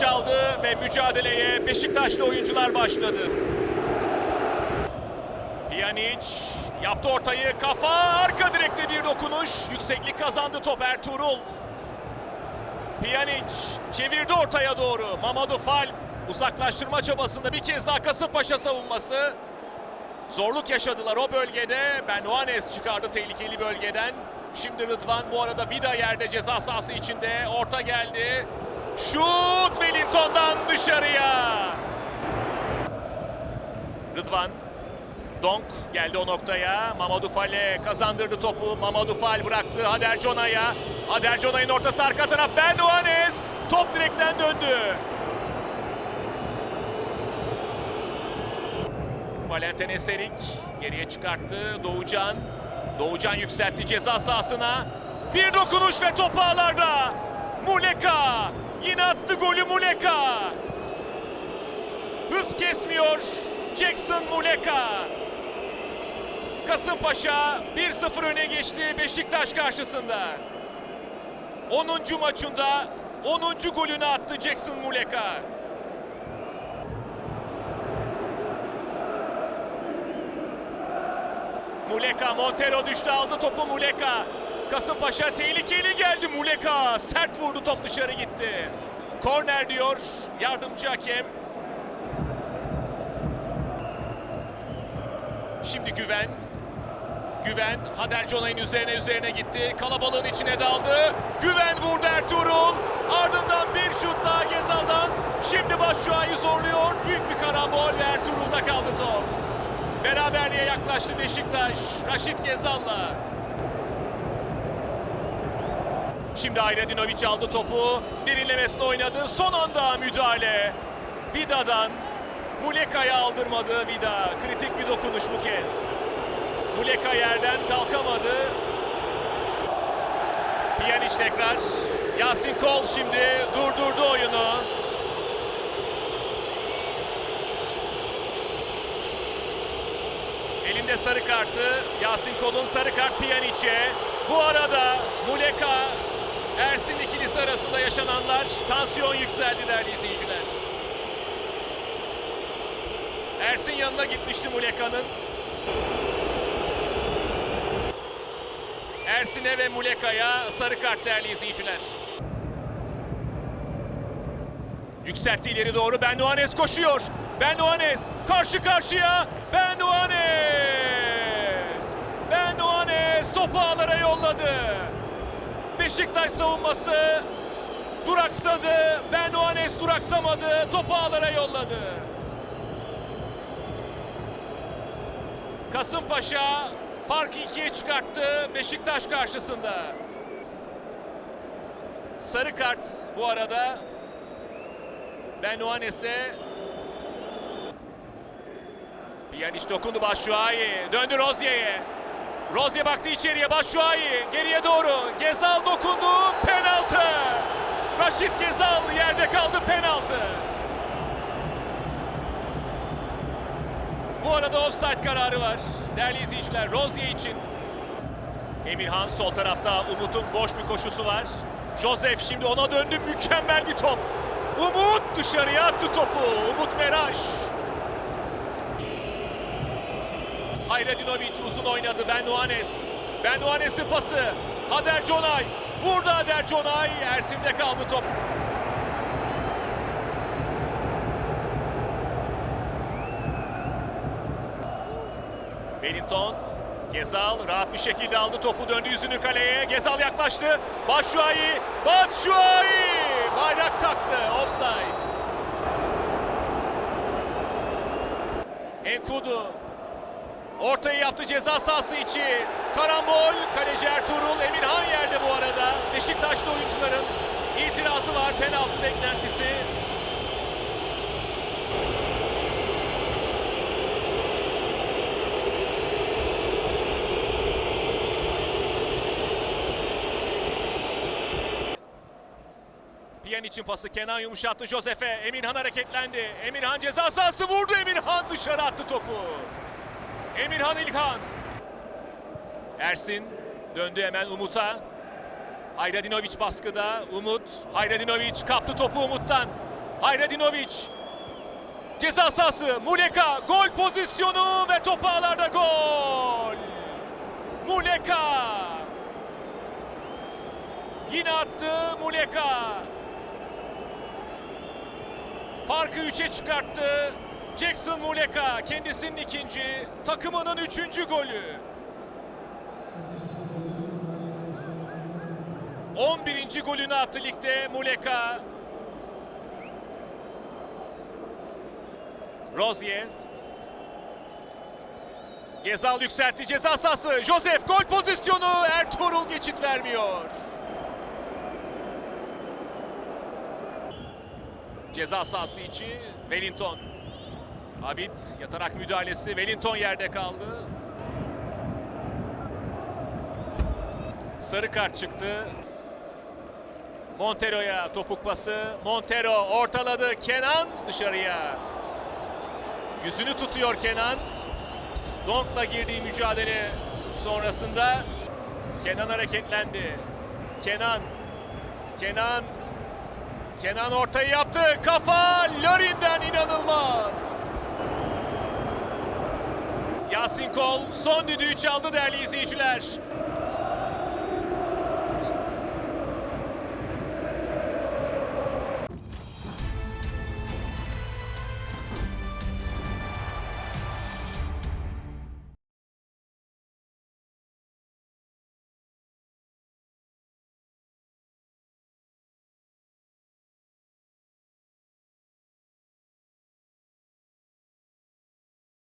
çaldı ve mücadeleye Beşiktaşlı oyuncular başladı. Pjanic yaptı ortayı kafa arka direkte bir dokunuş yükseklik kazandı top Ertuğrul. Pjanic çevirdi ortaya doğru Mamadou Fall uzaklaştırma çabasında bir kez daha Kasımpaşa savunması. Zorluk yaşadılar o bölgede. Ben Oanes çıkardı tehlikeli bölgeden. Şimdi Rıdvan bu arada Vida yerde ceza sahası içinde. Orta geldi. Şut Wellington'dan dışarıya. Rıdvan. Donk geldi o noktaya. Mamadou Fall'e kazandırdı topu. Mamadou Fall bıraktı Hader Cona'ya. Hader Cona'nın ortası arka taraf. Ben Oanes. Top direkten döndü. Valentin Eserik geriye çıkarttı. Doğucan. Doğucan yükseltti ceza sahasına. Bir dokunuş ve top ağlarda. Muleka. Yine attı golü Muleka. Hız kesmiyor. Jackson Muleka. Kasımpaşa 1-0 öne geçti Beşiktaş karşısında. 10. maçında 10. golünü attı Jackson Muleka. Muleka Montero düştü aldı topu Muleka. Kasımpaşa tehlikeli geldi Muleka. Sert vurdu top dışarı gitti. Korner diyor yardımcı hakem. Şimdi Güven. Güven Hader Conay'ın üzerine üzerine gitti. Kalabalığın içine daldı. Güven vurdu Ertuğrul. Ardından bir şut daha Gezal'dan. Şimdi Başşuay'ı zorluyor. Büyük bir karambol ve Ertuğrul'da kaldı top. Beraberliğe yaklaştı Beşiktaş. Raşit Gezal'la. Şimdi Ayradinovic aldı topu. Derinlemesine oynadı. Son anda müdahale. Vida'dan. Muleka'ya aldırmadı Vida. Kritik bir dokunuş bu kez. Muleka yerden kalkamadı. Pjanic tekrar. Yasin Kol şimdi durdurdu oyunu. Elinde sarı kartı. Yasin Kol'un sarı kart Pjanic'e. Bu arada Muleka Ersin ikilisi arasında yaşananlar tansiyon yükseldi değerli izleyiciler. Ersin yanına gitmişti Muleka'nın. Ersin'e ve Muleka'ya sarı kart değerli izleyiciler. Yükseltti ileri doğru. Ben Nuanes koşuyor. Ben Nuanes karşı karşıya. Ben Nuanes. Ben Nuanes topu ağlara yolladı. Beşiktaş savunması duraksadı. Ben Nuanes duraksamadı. Topu ağlara yolladı. Kasımpaşa farkı ikiye çıkarttı Beşiktaş karşısında. Sarı kart bu arada Ben Nuanes'e Pjanic dokundu Başşuayi. Döndü Rozier'e. Rozier baktı içeriye Başşuayi. Geriye doğru. Gezal dokundu. Penaltı. Raşit Gezal yerde kaldı penaltı. Bu arada offside kararı var. Değerli izleyiciler Rozier için. Emirhan sol tarafta Umut'un boş bir koşusu var. Joseph şimdi ona döndü. Mükemmel bir top. Umut dışarıya attı topu. Umut Meraş. Hayredinovic uzun oynadı. Ben Nuanes. Ben Nuanes'in pası. Hader Conay. Vurdu Hader Conay. Ersin'de kaldı top. Wellington. Gezal rahat bir şekilde aldı topu döndü yüzünü kaleye. Gezal yaklaştı. Batshuayi. Batshuayi. Bayrak kalktı. Offside. Enkudu. Ortayı yaptı ceza sahası içi. Karambol. Kaleci Ertuğrul. Emirhan yerde bu arada. Beşiktaşlı oyuncuların itirazı var. Penaltı beklentisi. Pjanic'in pası Kenan yumuşattı Josef'e. Emirhan hareketlendi. Emirhan ceza sahası vurdu. Emirhan dışarı attı topu. Emirhan İlhan. Ersin döndü hemen Umut'a. Hayradinovic baskıda. Umut. Hayradinovic kaptı topu Umut'tan. Hayredinovic. Ceza sahası. Muleka. Gol pozisyonu ve top ağlarda gol. Muleka. Yine attı Muleka. Farkı 3'e çıkarttı. Jackson Muleka kendisinin ikinci, takımının üçüncü golü. 11. golünü attı ligde Muleka. Rozier. Gezal yükseltti ceza sahası. Joseph gol pozisyonu. Ertuğrul geçit vermiyor. Ceza sahası içi Wellington. Abid yatarak müdahalesi. Wellington yerde kaldı. Sarı kart çıktı. Montero'ya topuk pası. Montero ortaladı. Kenan dışarıya. Yüzünü tutuyor Kenan. Donk'la girdiği mücadele sonrasında Kenan hareketlendi. Kenan. Kenan. Kenan ortayı yaptı. Kafa Larin'den inanılmaz. Yasin Kol son düdüğü çaldı değerli izleyiciler.